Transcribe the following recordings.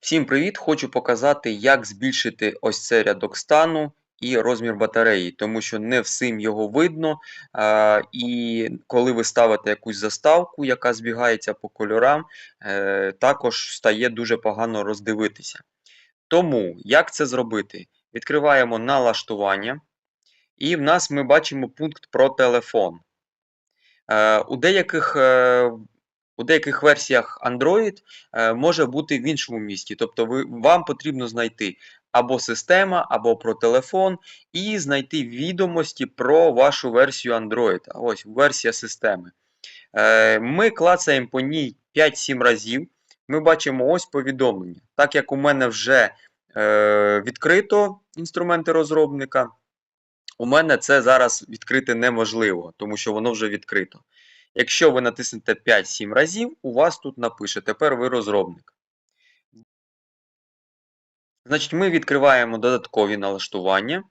Всім привіт! Хочу показати, як збільшити ось цей рядок стану і розмір батареї, тому що не всім його видно. І коли ви ставите якусь заставку, яка збігається по кольорам, е, також стає дуже погано роздивитися. Тому, як це зробити? Відкриваємо налаштування, і в нас ми бачимо пункт про телефон. Е, у деяких е, у деяких версіях Android е, може бути в іншому місці. Тобто ви, вам потрібно знайти або система, або про телефон, і знайти відомості про вашу версію Android. Ось версія системи. Е, Ми клацаємо по ній 5-7 разів. Ми бачимо ось повідомлення. Так як у мене вже е, відкрито інструменти розробника, у мене це зараз відкрити неможливо, тому що воно вже відкрито. Якщо ви натиснете 5-7 разів, у вас тут напише тепер ви розробник. Значить, ми відкриваємо додаткові налаштування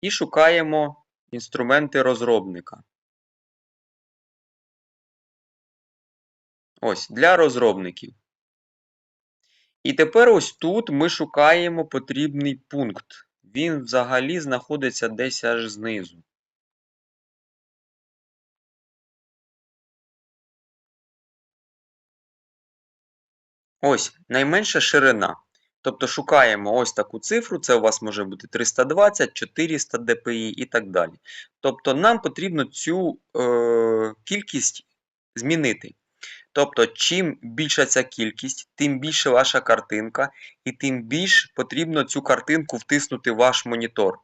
і шукаємо інструменти розробника. Ось, для розробників. І тепер ось тут ми шукаємо потрібний пункт. Він взагалі знаходиться десь аж знизу. Ось, найменша ширина. Тобто шукаємо ось таку цифру, це у вас може бути 320, 400 dpi і так далі. Тобто нам потрібно цю е, кількість змінити. Тобто, чим більша ця кількість, тим більше ваша картинка, і тим більш потрібно цю картинку втиснути в ваш монітор.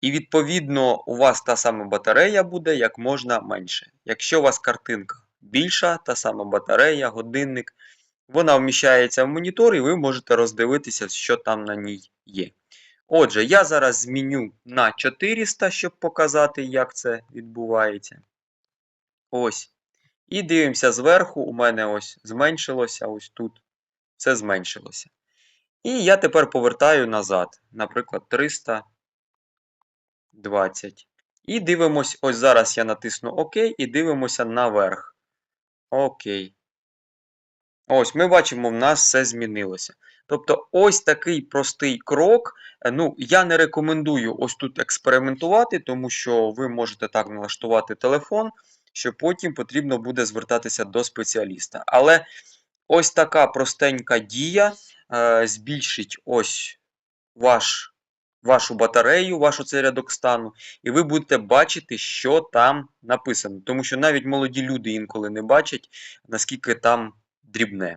І відповідно у вас та сама батарея буде як можна менше. Якщо у вас картинка більша, та сама батарея, годинник, вона вміщається в монітор, і ви можете роздивитися, що там на ній є. Отже, я зараз зміню на 400, щоб показати, як це відбувається. Ось. І дивимося зверху, у мене ось зменшилося, ось тут це зменшилося. І я тепер повертаю назад, наприклад, 320. І дивимось, ось зараз я натисну ОК і дивимося наверх. Окей. Ось, ми бачимо, в нас все змінилося. Тобто, ось такий простий крок. Е, Ну, я не рекомендую ось тут експериментувати, тому що ви можете так налаштувати телефон, що потім потрібно буде звертатися до спеціаліста. Але ось така простенька дія е, збільшить ось ваш, вашу батарею, ваш оцей рядок стану, і ви будете бачити, що там написано. Тому що навіть молоді люди інколи не бачать, наскільки там дрібне.